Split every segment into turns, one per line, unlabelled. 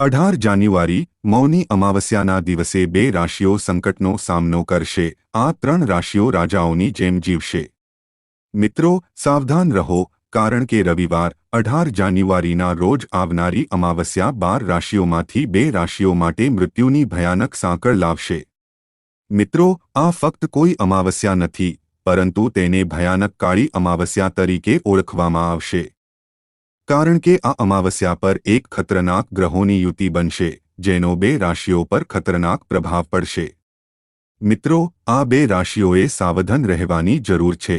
અઢાર જાન્યુઆરી મૌની અમાવસ્યાના દિવસે બે રાશિઓ સંકટનો સામનો કરશે. આ ત્રણ રાશિઓ રાજાઓની જેમ જીવશે. મિત્રો, સાવધાન રહો, કારણ કે રવિવાર, અઢાર જાન્યુઆરીના રોજ આવનારી અમાવસ્યા બાર રાશિઓમાંથી બે રાશિઓ માટે મૃત્યુની ભયાનક સાંકળ લાવશે. મિત્રો, આ ફક્ત કોઈ અમાવસ્યા નથી, પરંતુ તેને ભયાનક કાળી અમાવસ્યા તરીકે ઓળખવામાં આવશે. કારણ કે આ અમાવસ્યા પર એક ખતરનાક ગ્રહોની યુતિ બનશે, જેનો બે રાશિઓ પર ખતરનાક પ્રભાવ પડશે. મિત્રો, આ બે રાશિઓએ સાવધાન રહેવાની જરૂર છે.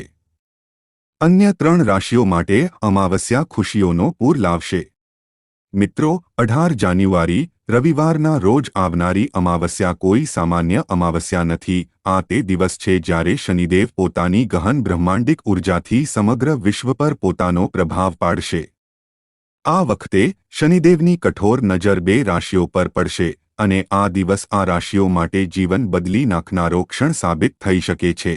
અન્ય ત્રણ રાશિઓ માટે અમાવસ્યા ખુશીઓનો પૂર લાવશે. મિત્રો, અઢાર જાન્યુઆરી, રવિવારના રોજ આવનારી અમાવસ્યા કોઈ સામાન્ય અમાવસ્યા નથી, આ તે દિવસ છે જ્યારે શનિદેવ પોતાની ગહન બ્રહ્માંડિક ઉર્જાથી સમગ્ર વિશ્વ પર પોતાનો પ્રભાવ પાડશે. આ વખતે શનિદેવની કઠોર નજર બે રાશિઓ પર પડશે અને આ દિવસ આ રાશિઓ માટે જીવન બદલી નાખનારો ક્ષણ સાબિત થઈ શકે છે.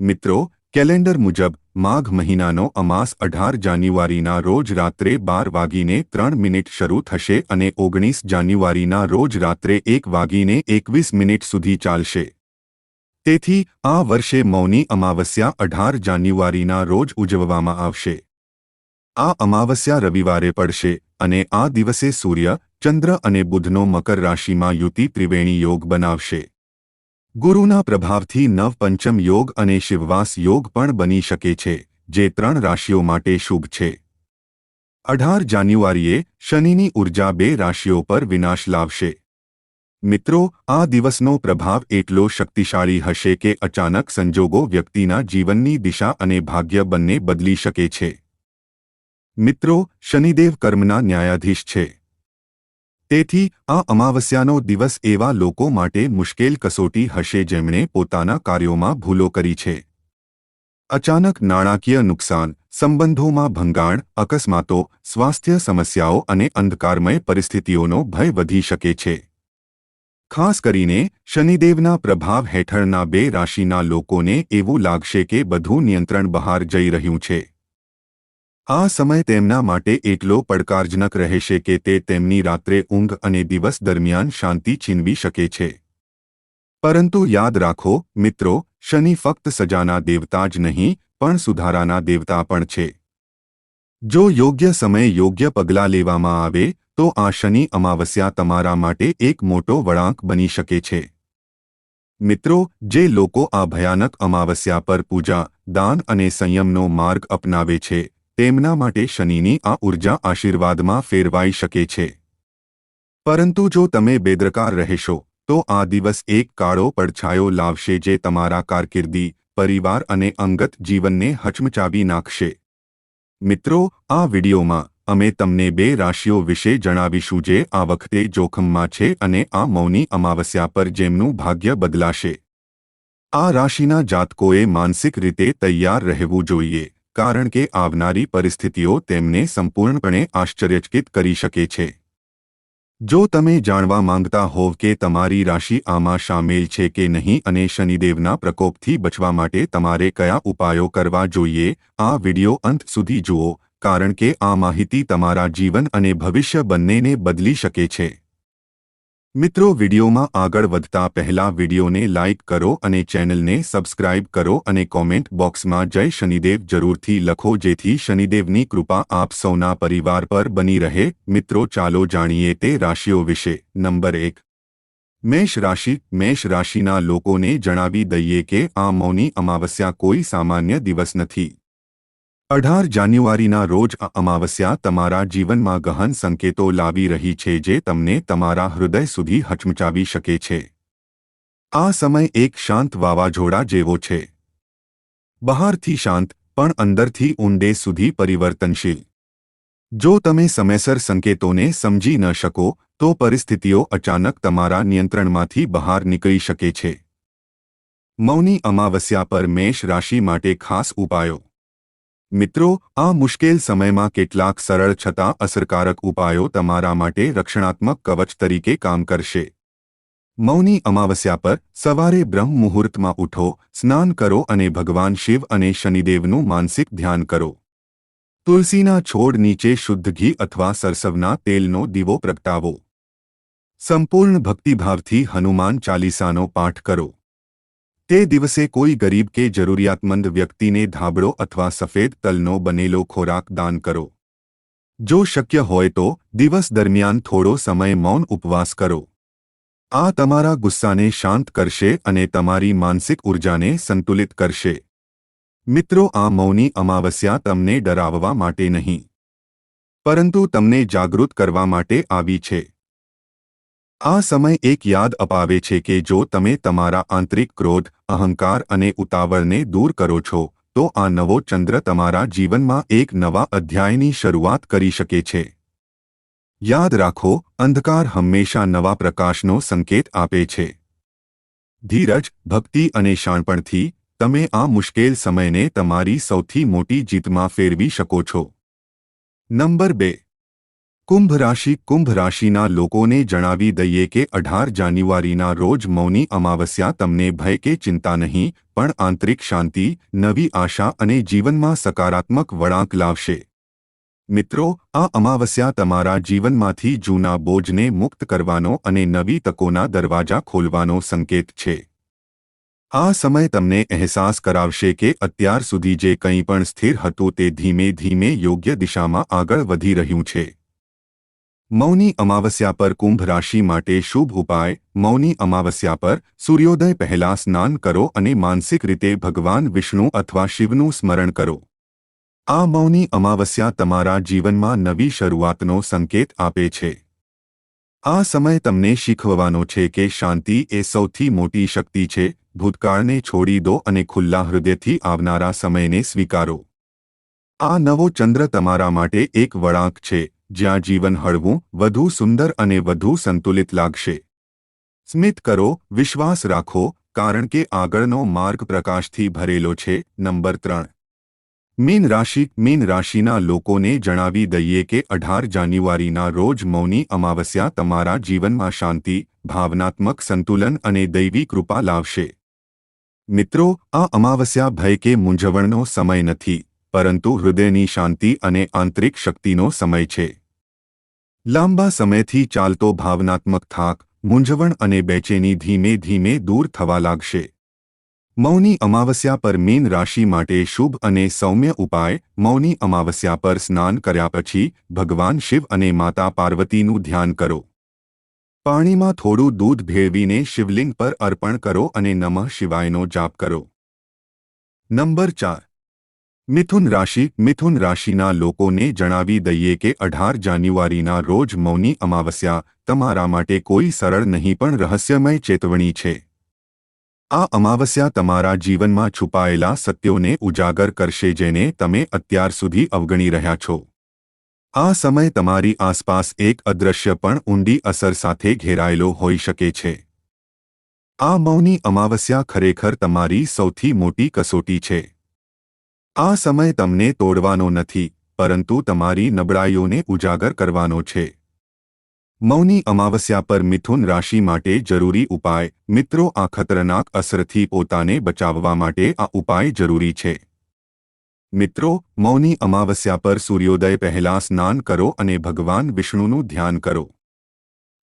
મિત્રો, કેલેન્ડર મુજબ માઘ મહિનાનો અમાસ અઢાર જાન્યુઆરીના રોજ રાત્રે બાર વાગીને ત્રણ મિનિટ શરૂ થશે અને ઓગણીસ જાન્યુઆરીના રોજ રાત્રે એક વાગીને એકવીસ મિનિટ સુધી ચાલશે. તેથી આ વર્ષે મૌની અમાવસ્યા અઢાર જાન્યુઆરીના રોજ ઉજવવામાં આવશે. આ અમાવસ્યા રવિવારે પડશે અને આ દિવસે સૂર્ય, ચંદ્ર અને બુધનો મકર રાશિમાં યુતિ ત્રિવેણી યોગ બનાવશે. ગુરુના પ્રભાવથી નવ પંચમ યોગ અને શિવવાસ યોગ પણ બની શકે છે, જે ત્રણ રાશિઓ માટે શુભ છે. અઢાર જાન્યુઆરીએ શનિની ઊર્જા બે રાશિઓ પર વિનાશ લાવશે. મિત્રો, આ દિવસનો પ્રભાવ એટલો શક્તિશાળી હશે કે અચાનક સંજોગો વ્યક્તિના જીવનની દિશા અને ભાગ્ય બંને બદલી શકે છે. મિત્રો, શનિદેવ કર્મના ન્યાયાધીશ છે. તેથી, આ અમાવસ્યાનો દિવસ એવા લોકો માટે મુશ્કેલ કસોટી હશે જેમણે પોતાના કાર્યોમાં ભૂલો કરી છે. અચાનક નાણાકીય નુકસાન, સંબંધોમાં ભંગાણ, અકસ્માતો, સ્વાસ્થ્ય સમસ્યાઓ અને અંધકારમય પરિસ્થિતિઓનો ભય વધી શકે છે. ખાસ કરીને, શનિદેવના પ્રભાવ હેઠળના બે રાશિના લોકોને એવું લાગશે કે બધું નિયંત્રણ બહાર જઈ રહ્યું છે. આ સમય તેમના માટે એટલો પડકારજનક રહેશે કે તે તેમની રાત્રે ઊંઘ અને દિવસ દરમિયાન શાંતિ છીનવી શકે છે. પરંતુ યાદ રાખો, મિત્રો, શનિ ફક્ત સજાના દેવતા જ નહીં, પણ સુધારાના દેવતા પણ છે. જો યોગ્ય સમયે યોગ્ય પગલાં લેવામાં આવે, તો આ શનિ અમાવસ્યા તમારા માટે એક મોટો વળાંક બની શકે છે. મિત્રો, જે લોકો આ ભયાનક અમાવસ્યા પર પૂજા, દાન અને સંયમનો માર્ગ અપનાવે છે તેમના માટે શનિની આ ઊર્જા આશીર્વાદમાં ફેરવાઈ શકે છે. પરંતુ જો તમે બેદરકાર રહેશો, તો આ દિવસ એક કાળો પડછાયો લાવશે જે તમારા કારકિર્દી, પરિવાર અને અંગત જીવનને હચમચાવી નાખશે. મિત્રો, આ વિડીયોમાં અમે તમને બે રાશિઓ વિશે જણાવીશું જે આ વખતે જોખમમાં છે અને આ મૌની અમાવસ્યા પર જેમનું ભાગ્ય બદલાશે. આ રાશિના જાતકોએ માનસિક રીતે તૈયાર રહેવું જોઈએ. કારણ કે આવનારી પરિસ્થિતિઓ તેમને સંપૂર્ણપણે આશ્ચર્યચકિત કરી શકે છે. જો તમે જાણવા માંગતા હોવ કે તમારી રાશિ આમાં સામેલ છે કે નહીં અને શનિદેવના પ્રકોપથી બચવા માટે તમારે કયા ઉપાયો કરવા જોઈએ, આ વિડિયો અંત સુધી જુઓ, કારણ કે આ માહિતી તમારા જીવન અને ભવિષ્ય બંનેને બદલી શકે છે. મિત્રો, વિડીયોમાં આગળ વધતા પહેલા વિડીયોને લાઇક કરો અને ચેનલને સબસ્ક્રાઇબ કરો અને કોમેન્ટ બોક્સમાં જય શનિદેવ જરૂરથી લખો, જેથી શનિદેવની કૃપા આપ સૌના પરિવાર પર બની રહે. મિત્રો, ચાલો જાણીએ તે રાશિઓ વિશે. નંબર એક. મેષ રાશિ. મેષ રાશિના લોકોને જણાવી દઈએ કે આ મૌની અમાવસ્યા કોઈ સામાન્ય દિવસ નથી. અઢાર જાન્યુઆરીના રોજ અમાવસ્યા તમારા જીવનમાં ગહન સંકેતો લાવી રહી છે જે તમને તમારા હૃદય સુધી હચમચાવી શકે છે. આ સમય એક શાંત વાવાઝોડા જેવો છે. બહારથી શાંત, પણ અંદરથી ઊંડે સુધી પરિવર્તનશીલ. જો તમે સમયસર સંકેતોને સમજી ન શકો, તો પરિસ્થિતિઓ અચાનક તમારા નિયંત્રણમાંથી બહાર નીકળી શકે છે. મૌની અમાવસ્યા પર મેષ રાશિ માટે ખાસ ઉપાયો. મિત્રો, આ મુશ્કેલ સમયમાં કેટલાક સરળ છતાં અસરકારક ઉપાયો તમારા માટે રક્ષણાત્મક કવચ તરીકે કામ કરશે. મૌની અમાવસ્યા પર સવારે બ્રહ્મ મુહૂર્તમાં ઉઠો, સ્નાન કરો અને ભગવાન શિવ અને શનિદેવનું માનસિક ધ્યાન કરો. તુલસીના છોડ નીચે શુદ્ધ ઘી અથવા સરસવના તેલનો દીવો પ્રગટાવો. સંપૂર્ણ ભક્તિભાવથી હનુમાન ચાલીસાનો પાઠ કરો. તે દિવસે કોઈ ગરીબ કે જરૂરિયાતમંદ વ્યક્તિને ધાબળો અથવા સફેદ તલનો બનેલો ખોરાક દાન કરો. જો શક્ય હોય તો દિવસ દરમિયાન થોડો સમય મૌન ઉપવાસ કરો. આ તમારા ગુસ્સાને શાંત કરશે અને તમારી માનસિક ઉર્જાને સંતુલિત કરશે. મિત્રો, આ મૌની અમાવસ્યા તમને ડરાવવા માટે નહીં. પરંતુ તમને જાગૃત કરવા માટે આવી છે. આ સમય એક યાદ અપાવે છે કે જો તમે તમારા આંતરિક ક્રોધ, અહંકાર અને ઉતાવળને દૂર કરો છો, તો આ નવો ચંદ્ર તમારા જીવનમાં એક નવા અધ્યાયની શરૂઆત કરી શકે છે. યાદ રાખો, અંધકાર હંમેશા નવા પ્રકાશનો સંકેત આપે છે. ધીરજ, ભક્તિ અને શાણપણથી, તમે આ મુશ્કેલ સમયને તમારી સૌથી મોટી જીતમાં ફેરવી શકો છો. નંબર બે કુંભ રાશિ કુંભ રાશિના લોકોને જણાવી દઈએ કે અઢાર જાન્યુઆરીના રોજ મૌની અમાવસ્યા તમને ભય કે ચિંતા નહીં, પણ આંતરિક શાંતિ, નવી આશા અને જીવનમાં સકારાત્મક વળાંક લાવશે. મિત્રો, આ અમાવસ્યા તમારા જીવનમાંથી જૂના બોજને મુક્ત કરવાનો અને નવી તકોના દરવાજા ખોલવાનો સંકેત છે. આ સમય તમને અહેસાસ કરાવશે કે અત્યાર સુધી જે કંઈ પણ સ્થિર હતું તે ધીમે ધીમે યોગ્ય દિશામાં આગળ વધી રહ્યું છે. મૌની અમાવસ્યા પર કુંભ રાશિ માટે શુભ ઉપાય. મૌની અમાવસ્યા પર સૂર્યોદય પહેલા સ્નાન કરો અને માનસિક રીતે ભગવાન વિષ્ણુ અથવા શિવનું સ્મરણ કરો. આ મૌની અમાવસ્યા તમારા જીવનમાં નવી શરૂઆતનો સંકેત આપે છે. આ સમય તમને શીખવવાનો છે કે શાંતિ એ સૌથી મોટી શક્તિ છે. ભૂતકાળને છોડી દો અને ખુલ્લા હૃદયથી આવનારા સમયને સ્વીકારો. આ નવો ચંદ્ર તમારા માટે એક વળાંક છે. જ્યાં જીવન હળવું, વધુ સુંદર અને વધુ સંતુલિત લાગશે. સ્મિત કરો, વિશ્વાસ રાખો, કારણ કે આગળનો માર્ગ પ્રકાશથી ભરેલો છે. નંબર ત્રણ. મીન રાશિ, મીન રાશિના લોકોને જણાવી દઈએ કે અઢાર જાન્યુઆરીના રોજ મૌની અમાવસ્યા તમારા જીવનમાં શાંતિ, ભાવનાત્મક સંતુલન અને દૈવી કૃપા લાવશે. મિત્રો, આ અમાવસ્યા ભય કે મૂંઝવણનો સમય નથી, પરંતુ હૃદયની શાંતિ અને આંતરિક શક્તિનો સમય છે. લાંબા સમયથી ચાલતો ભાવનાત્મક થાક, મૂંઝવણ અને બેચેની ધીમે ધીમે દૂર થવા લાગશે. મૌની અમાવસ્યા પર મીન રાશિ માટે શુભ અને સૌમ્ય ઉપાય, મૌની અમાવસ્યા પર સ્નાન કર્યા પછી ભગવાન શિવ અને માતા પાર્વતીનું ધ્યાન કરો. પાણીમાં થોડું દૂધ ભેળવીને શિવલિંગ પર અર્પણ કરો અને નમઃ શિવાયનો જાપ કરો. નંબર ચાર. મિથુન રાશિ, મિથુન રાશિના લોકોને જણાવી દઈએ કે અઢાર જાન્યુઆરીના રોજ મૌની અમાવસ્યા તમારા માટે કોઈ સરળ નહીં પણ રહસ્યમય ચેતવણી છે. આ અમાવસ્યા તમારા જીવનમાં છુપાયેલા સત્યોને ઉજાગર કરશે જેને તમે અત્યાર સુધી અવગણી રહ્યા છો. આ સમય તમારી આસપાસ એક અદૃશ્ય પણ ઊંડી અસર સાથે ઘેરાયેલો હોઈ શકે છે. આ મૌની અમાવસ્યા ખરેખર તમારી સૌથી મોટી કસોટી છે. આ સમય તમને તોડવાનો નથી, પરંતુ તમારી નબળાઈઓને ઉજાગર કરવાનો છે. મૌની અમાવસ્યા પર મિથુન રાશિ માટે જરૂરી ઉપાય, મિત્રો આ ખતરનાક અસરથી પોતાને બચાવવા માટે આ ઉપાય જરૂરી છે. મિત્રો, મૌની અમાવસ્યા પર સૂર્યોદય પહેલાં સ્નાન કરો અને ભગવાન વિષ્ણુનું ધ્યાન કરો.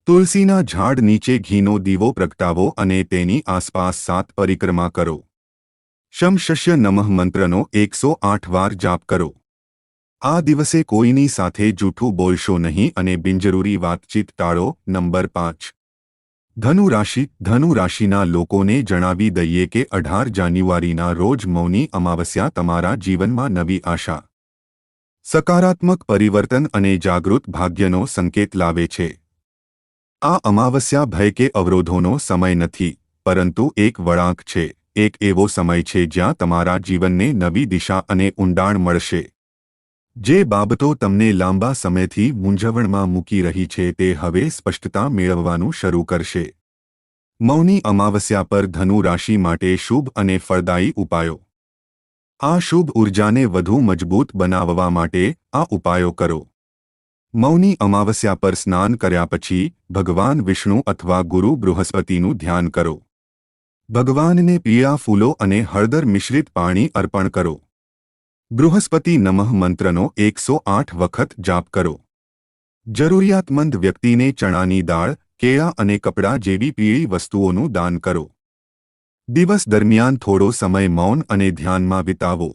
તુલસીના ઝાડ નીચે ઘીનો દીવો પ્રગટાવો અને તેની આસપાસ સાત પરિક્રમા કરો. શમશસ્ય નમઃ મંત્રનો એકસો આઠ વાર જાપ કરો. આ દિવસે કોઈની સાથે જૂઠું બોલશો નહીં અને બિનજરૂરી વાતચીત ટાળો, નંબર પાંચ. ધનુ રાશિ ધનુ રાશિના લોકોને જણાવી દઈએ કે અઢાર જાન્યુઆરીના રોજ મૌની અમાવસ્યા તમારા જીવનમાં નવી આશા. સકારાત્મક પરિવર્તન અને જાગૃત ભાગ્યનો સંકેત લાવે છે. આ અમાવસ્યા ભય કે અવરોધોનો સમય નથી, પરંતુ એક વળાંક છે. એક એવો સમય છે જ્યાં તમારા જીવનને નવી દિશા અને ઊંડાણ મળશે. જે બાબતો તમને લાંબા સમયથી મૂંઝવણમાં મૂકી રહી છે તે હવે સ્પષ્ટતા મેળવવાનું શરૂ કરશે. મૌની અમાવસ્યા પર ધનુ રાશિ માટે શુભ અને ફળદાયી ઉપાયો. આ શુભ ઉર્જાને વધુ મજબૂત બનાવવા માટે આ ઉપાયો કરો. મૌની અમાવસ્યા પર સ્નાન કર્યા પછી ભગવાન વિષ્ણુ અથવા ગુરુ બૃહસ્પતિનું ધ્યાન કરો. ભગવાનને પીળા ફૂલો અને હળદર મિશ્રિત પાણી અર્પણ કરો. બૃહસ્પતિ નમઃ મંત્રનો એકસો આઠ વખત જાપ કરો. જરૂરિયાતમંદ વ્યક્તિને ચણાની દાળ, કેળા અને કપડાં જેવી પીળી વસ્તુઓનું દાન કરો. દિવસ દરમિયાન થોડો સમય મૌન અને ધ્યાનમાં વિતાવો.